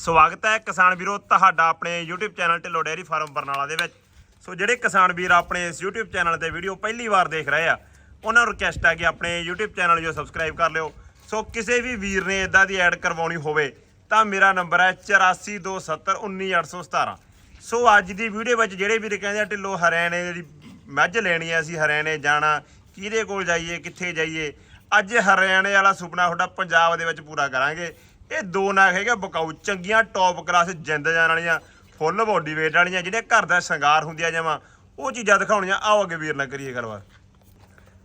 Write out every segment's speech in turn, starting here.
ਸਵਾਗਤ ਹੈ ਕਿਸਾਨ ਵੀਰੋ ਤੁਹਾਡਾ ਆਪਣੇ YouTube channel Dhillon dairy farm Barnala ਦੇ ਵਿੱਚ। ਸੋ ਜਿਹੜੇ ਕਿਸਾਨ ਵੀਰ ਆਪਣੇ ਇਸ YouTube ਚੈਨਲ ਤੇ ਵੀਡੀਓ ਪਹਿਲੀ ਵਾਰ ਦੇਖ ਰਹੇ ਆ, ਉਹਨਾਂ ਨੂੰ ਰਿਕਵੈਸਟ ਹੈ ਕਿ ਆਪਣੇ YouTube ਚੈਨਲ ਜੋ ਸਬਸਕ੍ਰਾਈਬ ਕਰ ਲਿਓ। ਸੋ ਕਿਸੇ ਵੀ ਵੀਰ ਨੇ ਇਦਾਂ ਦੀ ਐਡ ਕਰਵਾਉਣੀ ਹੋਵੇ, ਤਾਂ ਮੇਰਾ ਨੰਬਰ ਹੈ 8427191817 ਸੋ ਅੱਜ ਦੀ ਵੀਡੀਓ ਵਿੱਚ ਜਿਹੜੇ ਵੀਰ ਕਹਿੰਦੇ ਆ, ਢਿੱਲੋਂ ਹਰਿਆਣੇ ਦੀ ਮੱਝ ਲੈਣੀ ਹੈ ਅਸੀਂ ਹਰਿਆਣੇ ਜਾਣਾ, ਕਿਹਦੇ ਕੋਲ ਜਾਈਏ, ਕਿੱਥੇ ਜਾਈਏ, ਅੱਜ ਹਰਿਆਣੇ ਵਾਲਾ ਸੁਪਨਾ ਤੁਹਾਡਾ ਪੰਜਾਬ ਦੇ ਵਿੱਚ ਪੂਰਾ ਕਰਾਂਗੇ। ਇਹ ਦੋ ਨਾਗ ਹੈਗੇ ਬਕਾਊ ਚੰਗੀਆਂ ਟੌਪ ਕਲਾਸ ਜਿੰਦ ਜਾਣ ਵਾਲੀਆਂ ਫੁੱਲ ਬੋਡੀ weight ਵਾਲੀਆਂ ਜਿਹੜੇ ਘਰ ਦਾ ਸ਼ਿੰਗਾਰ ਹੁੰਦੀਆਂ ਜਮਾਂ ਉਹ ਚੀਜ਼ਾਂ ਦਿਖਾਉਣੀਆਂ। ਆਓ ਅੱਗੇ ਵੀਰ ਨਾਲ ਕਰੀਏ ਗੱਲਬਾਤ।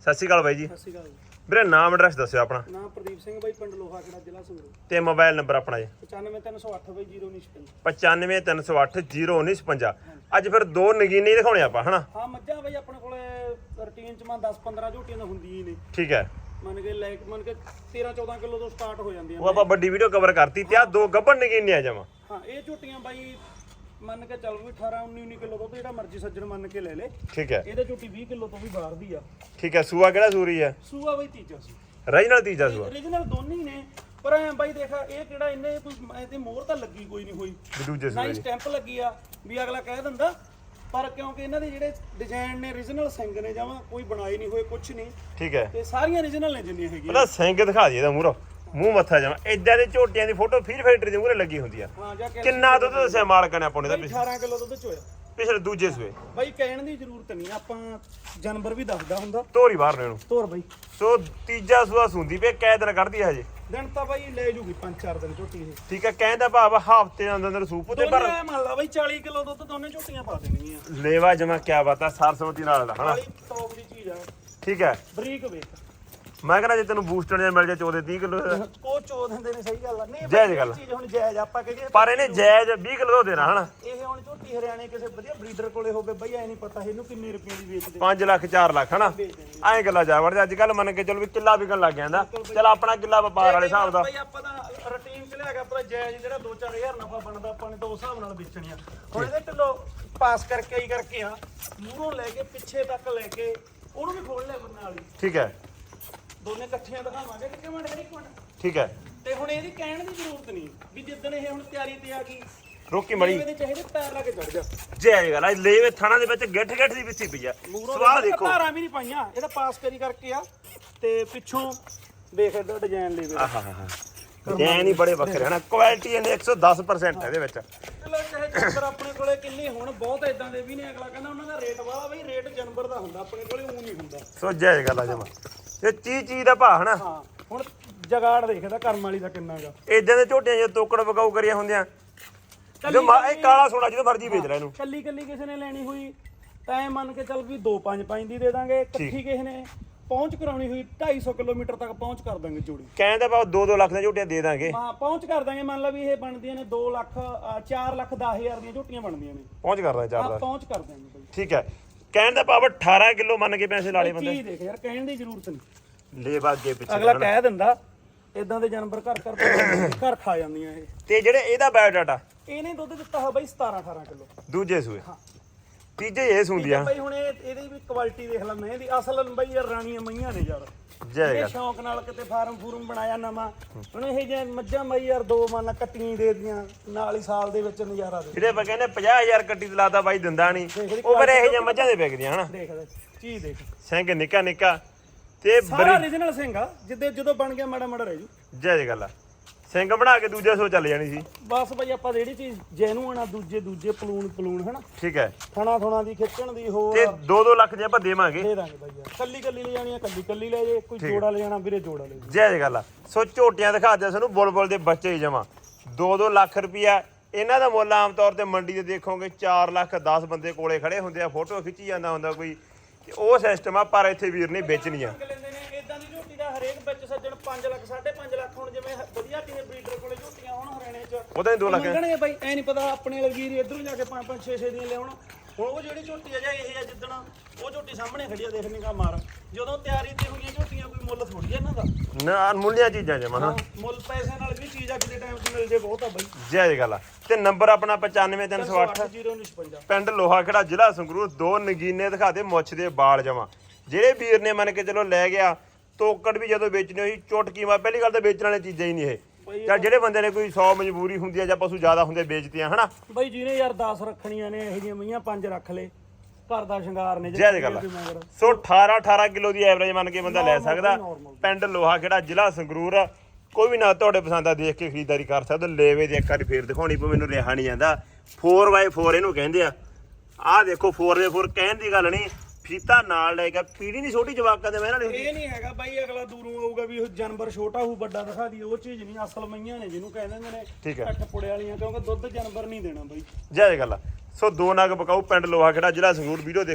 ਸਤਿ ਸ਼੍ਰੀ ਅਕਾਲ ਬਾਈ ਜੀ। ਸਤਿ ਸ਼੍ਰੀ ਅਕਾਲ ਜੀ। ਵੀਰੇ ਨਾਮ ਐਡਰੈਸ ਦੱਸਿਓ ਆਪਣਾ। ਨਾਮ ਪ੍ਰਦੀਪ ਸਿੰਘ ਬਾਈ ਪਿੰਡ ਲੋਹਾ ਖੇੜਾ ਜ਼ਿਲ੍ਹਾ ਸੰਗਰੂਰ। ਤੇ ਮੋਬਾਈਲ ਨੰਬਰ ਆਪਣਾ ਜੀ। 95308 ਬਾਈ 095 9530080955 ਅੱਜ ਫਿਰ ਦੋ ਨਗੀਨੇ ਹੀ ਦਿਖਾਉਣੇ ਆਪਾਂ ਹਨਾ? ਹਾਂ ਮੱਝਾਂ ਬਾਈ ਆਪਣੇ ਕੋਲੇ ਰੁਟੀਨ ਚ ਮੈਂ 10 15 ਝੋਟੀਆਂ ਤਾਂ ਹੁੰਦੀਆਂ ਹੀ ਨੇ। ਠੀਕ ਹੈ। ਮੰਨ ਕੇ ਲੈ ਮੰਨ ਕੇ 13 14 ਕਿਲੋ ਤੋਂ ਸਟਾਰਟ ਹੋ ਜਾਂਦੀਆਂ ਉਹ ਆਪਾਂ ਵੱਡੀ ਵੀਡੀਓ ਕਵਰ ਕਰਤੀ ਤੇ ਆ ਦੋ ਗੱਬਣ ਨਗੀਨੇ ਆ ਜਾਵਾਂ। ਹਾਂ ਇਹ ਝੋਟੀਆਂ ਬਾਈ ਮੰਨ ਕੇ ਚੱਲ ਵੀ 18 19 19 ਕਿਲੋ ਤੋਂ ਜਿਹੜਾ ਮਰਜ਼ੀ ਸੱਜਣ ਮੰਨ ਕੇ ਲੈ ਲੇ। ਠੀਕ ਹੈ। ਇਹਦੇ ਝੋਟੀ 20 ਕਿਲੋ ਤੋਂ ਵੀ ਬਾਹਰ ਦੀ ਆ। ਠੀਕ ਹੈ ਸੂਆ ਕਿਹੜਾ ਸੂਰੀ ਹੈ ਸੂਆ ਬਾਈ ਤੀਜਾ ਸੀ ਰੀਜਨਲ ਤੀਜਾ ਸੂਆ। ਓਰੀਜਨਲ ਦੋਨੇ ਹੀ ਨੇ ਪਰ ਐ ਬਾਈ ਦੇਖਾ ਇਹ ਕਿਹੜਾ ਇਹਨੇ ਕੋਈ ਇਹਦੇ ਮੋਹਰ ਤਾਂ ਲੱਗੀ ਕੋਈ ਨਹੀਂ ਹੋਈ। ਦੂਜੇ ਨਾ ਸੂਏ ਦੀ। ਸਟੈਂਪ ਲੱਗੀ ਆ ਵੀ ਅਗਲਾ ਕਹਿ ਦਿੰਦਾ ਪਰ ਕਿਉਂਕਿ ਇਹਨਾਂ ਦੇ ਜਿਹੜੇ ਡਿਜ਼ਾਈਨ ਨੇ origignal ਸਿੰਘ ਨੇ ਜਾਵਾਂ ਕੋਈ ਬਣਾਈ ਨਹੀਂ ਹੋਏ ਕੁਝ ਨਹੀਂ। ਠੀਕ ਹੈ। ਤੇ ਸਾਰੀਆਂ origignal ਨੇ ਜਿੰਨੀਆਂ ਹੈਗੀਆਂ। ਪਹਿਲਾਂ ਸਿੰਘ ਦਿਖਾ ਦਈਏ ਇਹਦਾ ਮੂਹਰੋਂ। ਮੂੰਹ ਮੱਥਾ ਜਾਵਾਂ ਇਦਾਂ ਦੇ ਝੋਟੀਆਂ ਦੀ ਫੋਟੋ ਫੀਲ ਫੈਕਟਰੀ ਦੇ ਮੂਹਰੇ ਲੱਗੀ ਹੁੰਦੀ ਆ। ਹਾਂ ਜਾਂ ਕਿ ਕਿੰਨਾ ਦੁੱਧ ਦੱਸਿਆ ਮਾਲਕ ਨੇ ਆਪਾਂ ਨੇ ਦਾ 18 ਕਿਲੋ ਦੁੱਧ ਚੋਇਆ। ਪਿਛਲੇ ਦੂਜੇ ਸੂਏ। ਬਾਈ ਕਹਿਣ ਦੀ ਜ਼ਰੂਰਤ ਨਹੀਂ ਆਪਾਂ ਜਾਨਵਰ ਵੀ ਦੱਸਦਾ ਹੁੰਦਾ। ਧੋਰੀ ਬਾਹਰ ਨੇ ਨੂੰ ਤੋਰ ਬਾਈ। ਸੋ ਤੀਜਾ ਸੂਆ ਸੁੰਦੀ ਪਏ ਕੈ ਦਿਨ ਕੱਢਦੀ ਹਜੇ। ਦਿਨ ਤਾਂ ਬਾਈ ਲੈ ਜੂਗੀ 5-4 ਦਿਨ ਝੋਟੀ ਇਹ। ਠੀਕ ਹੈ ਕਹਿੰਦਾ ਭਾਵ ਹਫ਼ਤੇ ਦੇ ਅੰਦਰ ਅੰਦਰ ਸੂਪ ਤੇ ਪਰ ਦੋਨੇ ਮੰਨ ਲਾ ਬਾਈ 40 ਕਿਲੋ ਦੁੱਧ ਦੋਨੇ ਝੋਟੀਆਂ ਪਾ ਦੇਣਗੀਆਂ। ਲੇਵਾ ਜਮਾ ਕਿਆ ਬਾਤ ਆ ਸਰਸਵਤੀ ਨਾਲ ਦਾ ਹਨਾ? ਬਾਈ ਟੌਪ ਦੀ ਚੀਜ਼ ਆ। ਠੀਕ ਹੈ। ਬਰੀਕ ਵੇਖ। ਮੈਂ ਕਹਿੰਦਾ ਜੇ ਤੈਨੂੰ ਬੂਸਟਰ ਜੇ ਮਿਲ ਜਾ 14 30 ਕਿਲੋ। ਉਹ ਚੋ ਦਿੰਦੇ ਨੇ ਸਹੀ ਗੱਲ ਆ। ਨਹੀਂ ਜਾਇਜ਼ ਗੱਲ ਆ। ਚੀਜ਼ ਹੁਣ ਜਾਇਜ਼ ਆਪਾਂ ਕਹੀਏ ਪਰ ਇਹਨੇ ਜਾਇਜ਼ 20 ਕਿਲੋ ਦੇਣਾ ਹਨਾ? ਇਹ ਹੁਣ ਝੋਟੀ ਹਰਿਆਣੇ ਕਿਸੇ ਵਧੀਆ ਬਰੀਡਰ ਕੋਲੇ ਹੋਵੇ ਬਈ ਐ ਨਹੀਂ ਪਤਾ ਇਹਨੂੰ ਕਿੰਨੇ ਰੁਪਏ ਦੀ ਵੇਚਦੇ। 5 ਲੱਖ 4 ਲੱਖ ਹਨਾ? ਐਂ ਗੱਲਾਂ ਜਾ ਵੜਦੇ ਅੱਜ ਕੱਲ ਮੰਨ ਕੇ ਚਲੋ ਵੀ ਕਿੱਲਾ ਵਿਕਣ ਲੱਗ ਜਾਂਦਾ। ਚਲ ਆਪਣਾ ਕਿੱਲਾ ਵਪਾਰ ਵਾਲੇ ਹਿਸਾਬ ਦਾ। ਬਈ ਆਪਾਂ ਤਾਂ ਰੁਟੀਨ ਚ ਲਿਆ ਕੇ ਆਪਣਾ ਜਾਇਜ਼ ਜਿਹੜਾ 2-4000 ਨਫਾ ਬਣਦਾ ਆਪਾਂ ਨੇ ਤਾਂ ਉਸ ਹਿਸਾਬ ਨਾਲ ਵੇਚਣੀ ਆ। ਹੁਣ ਇਹਦੇ ਢਿੱਲੋਂ ਪਾਸ ਕਰਕੇ ਹੀ ਕਰਕੇ ਆ ਮੂਹਰੋਂ ਲੈ ਕੇ ਪਿੱਛੇ ਤੱਕ ਲੈ ਕੇ ਉਹਨੂੰ ਵੀ ਖੋਲ ਲਿਆ ਬੰਨਾਂ ਵਾਲੀ ਠੀਕ ਹੈ। ਦੋਨੇ ਇਕੱਠੀਆਂ ਦਿਖਾਵਾਂਗੇ ਕਿ ਕਿਵੇਂ ਇੱਕ ਮਿੰਟ ਠੀਕ ਹੈ। ਤੇ ਹੁਣ ਇਹਦੀ ਕਹਿਣ ਦੀ ਜ਼ਰੂਰਤ ਨਹੀਂ ਵੀ ਜਿੱਦਣ ਇਹ ਹੁਣ ਤਿਆਰੀ ਤੇ ਆ ਗਈ ਰੋਕੀ ਮੜੀ। ਇਹਦੇ ਚਾਹੀਦੇ ਪੈਰ ਲਾ ਕੇ ਚੜ ਜਾ। ਜਾਇਜ਼ ਗੱਲ ਆ ਲੇਵੇ ਥਾਣਾ ਦੇ ਵਿੱਚ ਗਿੱਠ ਗਿੱਠ ਦੀ ਵਿੱਚੀ ਪਈ ਆ। ਸਵਾਹ ਦੇਖੋ ਧਾਰਾਂ ਵੀ ਨਹੀਂ ਪਾਈਆਂ ਇਹਦਾ ਪਾਸ ਕਰੀ ਕਰਕੇ ਆ। ਤੇ ਪਿੱਛੋਂ ਦੇਖ ਇਹਦਾ ਡਿਜ਼ਾਈਨ ਲੈ ਵੇ ਆਹਾ ਹਾ ਜੈ ਨਹੀਂ ਬੜੇ ਵੱਖਰੇ ਹਨਾ। ਕੁਆਲਿਟੀ ਇਹਨੇ 110% ਹੈ ਇਹਦੇ ਵਿੱਚ। ਚਲੋ ਚਾਹੇ ਜਨਵਰ ਆਪਣੇ ਕੋਲੇ ਕਿੰਨੇ ਹੁਣ ਬਹੁਤ ਇਦਾਂ ਦੇ ਵੀ ਨੇ। ਅਗਲਾ ਕਹਿੰਦਾ ਉਹਨਾਂ ਦਾ ਰੇਟ ਵਾਲਾ ਬਈ ਰੇਟ ਜਨਵਰ ਦਾ ਹੁੰਦਾ ਆਪਣੇ ਕੋਲੇ ਉਹ ਨਹੀਂ ਹੁੰਦਾ। ਸੋ ਜਾਇਜ਼ ਗੱਲ ਆ ਜਮਾ। ਇਹ ਚੀਜ਼ ਚੀਜ਼ ਦਾ ਭਾਅ ਹਨਾ? ਹਾਂ ਹੁਣ ਜਗਾੜ ਦੇਖਦਾ ਕਰਮ ਵਾਲੀ ਦਾ ਕਿੰਨਾਗਾ ਇਦਾਂ ਦੇ ਝੋਟੀਆਂ ਜੇ ਤੋਕੜ ਵਗਾਉ ਕਰੀਆਂ ਹੁੰਦੀਆਂ। ਜੋ ਇਹ ਕਾਲਾ ਸੋਨਾ ਜਦੋਂ ਮਰਜ਼ੀ ਵੇਚ ਲੈ ਇਹਨੂੰ। ਕੱਲੀ ਕੱਲੀ ਕਿਸੇ ਨੇ ਲੈਣੀ ਹੋਈ ਤਾਂ ਮੰਨ ਕੇ ਚੱਲ ਵੀ 2 5 5 ਦੀ ਦੇ ਦਾਂਗੇ। ਇਕੱਠੀ ਕਿਸੇ ਨੇ ਪਹੁੰਚ ਕਰਾਉਣੀ ਹੋਈ 250 ਕਿਲੋਮੀਟਰ ਤੱਕ ਪਹੁੰਚ ਕਰ ਦਾਂਗੇ ਜੋੜੀ। ਕਹਿੰਦਾ ਭਾਅ 2-2 ਲੱਖ ਦੀਆਂ ਝੋਟੀਆਂ ਦੇ ਦਾਂਗੇ। ਹਾਂ ਪਹੁੰਚ ਕਰ ਦਾਂਗੇ ਮੰਨ ਲਾ ਵੀ ਇਹ ਬਣਦੀਆਂ ਨੇ 2 ਲੱਖ 4 ਲੱਖ 10 ਹਜ਼ਾਰ ਦੀਆਂ ਝੋਟੀਆਂ ਬਣਦੀਆਂ ਨੇ। ਪਹੁੰਚ ਕਰਦਾ ਚਾਰ ਹਾਂ ਦਾ ਪਹੁੰਚ ਕਰ ਦਾਂਗੇ ਠੀਕ ਹੈ। ਕਹਿਣ ਦਾ ਭਾਵ 18 ਕਿਲੋ ਮੰਨ ਕੇ ਪੈਸੇ ਲਾਲੇ ਬੰਦੇ। ਚੀਜ਼ ਦੇਖ ਯਾਰ ਕਹਿਣ ਦੀ ਜ਼ਰੂਰਤ ਨਹੀਂ। ਲੈ ਅੱਗੇ ਪਿੱਛੇ ਅਗਲਾ ਕਹਿ ਦਿੰਦਾ ਇਦਾਂ ਦੇ ਜਾਨਵਰ ਘਰ ਘਰ ਘਰ ਖਾ ਜਾਂਦੀਆਂ ਇਹ। ਤੇ ਜਿਹੜੇ ਇਹਦਾ ਬਾਇਓਡਾਟਾ ਇਹਨੇ ਦੁੱਧ ਦਿੱਤਾ ਹੋਇਆ ਬਈ 17 18 ਕਿਲੋ। ਦੂਜੇ ਸੂਏ। ਤੀਜੇ ਇਹ ਸੁੰਦੀਆਂ ਬਈ ਹੁਣ ਇਹ ਇਹਦੀ ਵੀ ਕੁਆਲਿਟੀ ਦੇਖ ਲੈ ਮੈਂ ਦੀ ਅਸਲ ਬਈ ਯਾਰ ਰਾਣੀਆਂ ਮਈਆਂ ਨੇ ਯਾਰ। ਜੈ ਗੱਲ ਸ਼ੌਂਕ ਨਾਲ ਕਿਤੇ ਫਾਰਮ ਫੂਰਮ ਬਣਾਇਆ ਨਵਾਂ। ਹੁਣ ਇਹ ਜੇ ਮੱਝਾਂ ਬਈ ਯਾਰ ਦੋ ਮਨ ਕੱਟੀਆਂ ਦੇ ਦੀਆਂ ਨਾਲ ਹੀ ਸਾਲ ਦੇ ਵਿੱਚ ਨਜ਼ਾਰਾ ਦੇ ਜਿਹੜੇ ਆਪਾਂ ਕਹਿੰਦੇ 50000 ਕੱਟੀ ਤੇ ਲਾਤਾ ਬਾਈ ਦਿੰਦਾ ਨਹੀਂ ਉਹ ਫਿਰ ਇਹ ਜਿਹੀਆਂ ਮੱਝਾਂ ਦੇ ਵਿਕਦੀਆਂ ਹਨਾ? ਦੇਖ ਚੀਜ਼ ਦੇਖ। ਸਿੰਘ ਨਿੱਕਾ ਨਿੱਕਾ ਤੇ ਸਾਰਾ origignal ਸਿੰਘ ਆ ਜਿੱਦੇ ਜਦੋਂ ਬਣ ਗਿਆ ਮਾੜਾ ਮਾੜਾ ਰਹਿ ਜੂ। ਜੈ ਗੱਲ ਆ ਸਿੰਘ ਬਣਾ ਕੇ ਦੂਜੇ ਸੋ ਚੱਲ ਜਾਣੀ ਸੀ। ਬਸ ਬਈ ਆਪਾਂ ਜਿਹੜੀ ਚੀਜ਼ ਜੈਨੂਨ ਆ ਦੂਜੇ ਦੂਜੇ ਪਲੂਣ ਪਲੂਣ ਹਨਾ? ਠੀਕ ਹੈ। ਥਣਾ ਥਣਾ ਦੀ ਖਿੱਚਣ ਦੀ ਹੋਰ। ਤੇ 2-2 ਲੱਖ ਦੀਆਂ ਆਪਾਂ ਦੇਵਾਂਗੇ। ਦੇ ਦਾਂਗੇ ਬਾਈ ਯਾਰ। ਕੱਲੀ ਕੱਲੀ ਲੈ ਜਾਣੀ ਆ ਕੱਲੀ ਕੱਲੀ ਲੈ ਜੇ। ਕੋਈ ਜੋੜਾ ਲੈ ਜਾਣਾ ਵੀਰੇ ਜੋੜਾ ਲੈ ਜੇ ਜੈ ਗੱਲ ਆ। ਸੋ ਝੋਟੀਆਂ ਦਿਖਾ ਦਿਆ ਸਾਨੂੰ ਬੁਲਬੁਲ ਦੇ ਬੱਚੇ ਹੀ ਜਮਾ। 2-2 ਲੱਖ ਰੁਪਿਆ ਇਹਨਾਂ ਦਾ ਮੁੱਲ ਆਮ ਤੌਰ ਤੇ ਮੰਡੀ ਤੇ ਦੇਖੋਗੇ 4 ਲੱਖ 10 ਬੰਦੇ ਕੋਲੇ ਖੜੇ ਹੁੰਦੇ ਆ ਫੋਟੋ ਖਿੱਚੀ ਜਾਂਦਾ ਹੁੰਦਾ ਕੋਈ। ਤੇ ਉਹ ਸਿਸਟਮ ਆ ਪਰ ਇੱਥੇ ਵੀਰ ਨੇ ਵੇਚਣੀਆਂ ਹਰੇਕ ਵਿੱਚ ਸੱਜਣ 5 ਲੱਖ 5.5 ਲੱਖ ਹੁਣ ਜਿਵੇਂ ਹ- ਵਧੀਆ ਕਿਸੇ ਬਰੀਡਰ ਕੋਲੇ ਝੋਟੀਆਂ ਹੋਣ ਹਰਿਆਣੇ 'ਚ। ਉਹਦਾ ਹੀ 2 ਲੱਖ ਮੰਗਣਗੇ ਬਾਈ ਐ ਨਹੀਂ ਪਤਾ ਆਪਣੇ ਵਾਲੇ ਵੀਰ ਇਧਰੋਂ ਜਾ ਕੇ 5 5 6 6 ਦੀਆਂ ਲਿਆਉਣ। ਹੁਣ ਉਹ ਜਿਹੜੀ ਝੋਟੀ ਆ ਜਾਂ ਇਹ ਆ ਜਿੱਦਣ ਉਹ ਝੋਟੀ ਸਾਹਮਣੇ ਖੜੀ ਆ ਦੇਖਣੇ ਕਾ ਮਾਰ। ਜਦੋਂ ਤਿਆਰੀ ਤੇ ਹੋਈਆਂ ਝੋਟੀਆਂ ਕੋਈ ਮੁੱਲ ਥੋੜੀ ਆ ਇਹਨਾਂ ਦਾ। ਨਾ ਅਨਮੁੱਲੀਆਂ ਚੀਜ਼ਾਂ ਜਮਾ ਹਾਂ ਮੁੱਲ ਪੈਸੇ ਨਾਲ ਵੀ ਚੀਜ਼ ਅੱਜ ਦੇ ਟਾਈਮ 'ਚ ਮਿਲ ਜੇ ਬਹੁਤ ਆ ਬਾਈ। ਜੈ ਗੱਲ। ਆ ਤੇ ਨੰਬਰ ਆਪਣਾ 95308 095 ਪਿੰਡ ਲੋਹਾ ਖੇੜਾ ਜ਼ਿਲ੍ਹਾ ਸੰਗਰੂਰ। ਦੋ ਨਗੀਨੇ ਦਿਖਾ ਦੇ ਮੁੱਛ ਦੇ ਬਾਲ ਜਮਾ। ਜਿਹੜੇ ਵੀਰ ਨੇ ਮੰਨ ਕੇ ਚਲੋ ਲੈ ਗਿਆ ਤੋਕੜ ਵੀ ਜਦੋਂ ਵੇਚਣੀ ਹੋਈ ਚੁਟਕੀ ਮਾ ਪਹਿਲੀ ਗੱਲ ਤਾਂ ਵੇਚਣ ਵਾਲੀ ਚੀਜ਼ਾਂ ਹੀ ਨਹੀਂ ਇਹ। ਜਾਂ ਜਿਹੜੇ ਬੰਦੇ ਨੇ ਕੋਈ 100 ਮਜਬੂਰੀ ਹੁੰਦੀ ਹੈ ਜਾਂ ਪਸ਼ੂ ਜ਼ਿਆਦਾ ਹੁੰਦੇ ਵੇਚਦੇ ਆ ਹਨਾ? ਬਈ ਜਿਹਨੇ ਯਾਰ 10 ਰੱਖਣੀਆਂ ਨੇ ਇਹੋ ਜਿਹੀਆਂ ਮਈਆਂ ਪੰਜ ਰੱਖ ਲੇ। ਘਰ ਦਾ ਸ਼ਿੰਗਾਰ ਨੇ ਜੈ ਗੱਲ। ਸੋ 18 18 ਕਿਲੋ ਦੀ ਐਵਰੇਜ ਮੰਨ ਕੇ ਬੰਦਾ ਲੈ ਸਕਦਾ। ਪਿੰਡ ਲੋਹਾ ਖੇੜਾ ਜ਼ਿਲ੍ਹਾ ਸੰਗਰੂਰ। ਕੋਈ ਵੀ ਨਾ ਤੁਹਾਡੇ ਪਸੰਦ ਦਾ ਦੇਖ ਕੇ ਖਰੀਦਦਾਰੀ ਕਰ ਸਕਦਾ। ਲੇਵੇ ਦੇ ਇੱਕ ਵਾਰੀ ਫੇਰ ਦਿਖਾਉਣੀ ਪਊ ਮੈਨੂੰ ਰਿਹਾ ਨਹੀਂ ਜਾਂਦਾ। 4x4 ਇਹਨੂੰ ਕਹਿੰਦੇ ਆ। ਆਹ ਦੇਖੋ 4x4 ਕਹਿਣ ਦੀ ਗੱਲ ਨਹੀਂ। ਫੀਤਾ ਨਾਲ ਲੈ ਕੇ ਪੀੜੀ ਨਹੀਂ ਛੋਟੀ ਜਵਾਕਾਂ ਦੇ ਮੈਂ ਇਹਨਾਂ ਇਹ ਨਹੀਂ ਹੈਗਾ ਬਾਈ ਅਗਲਾ ਦੂਰੋਂ ਆਊਗਾ ਵੀ ਉਹ ਜਾਨਵਰ ਛੋਟਾ ਹੋਊ ਵੱਡਾ ਦਿਖਾ ਦੀ ਉਹ ਚੀਜ਼ ਨਹੀਂ ਅਸਲ ਮਈਆਂ ਨੇ ਜਿਹਨੂੰ ਕਹਿੰਦੇ ਹੁੰਦੇ ਨੇ ਠੀਕ ਹੈ। ਪੁੜੇ ਵਾਲੀਆਂ ਕਿਉਂਕਿ ਦੁੱਧ ਜਾਨਵਰ ਨਹੀਂ ਦੇਣਾ ਬਾਈ ਜੈ ਗੱਲ ਆ। ਸੋ ਦੋ ਨਗ ਬਕਾਊ ਪਿੰਡ ਲੋਹਾ ਖੇੜਾ ਜ਼ਿਲ੍ਹਾ ਸੰਗਰੂਰ ਵੀਡੀਓ ਦੇਖ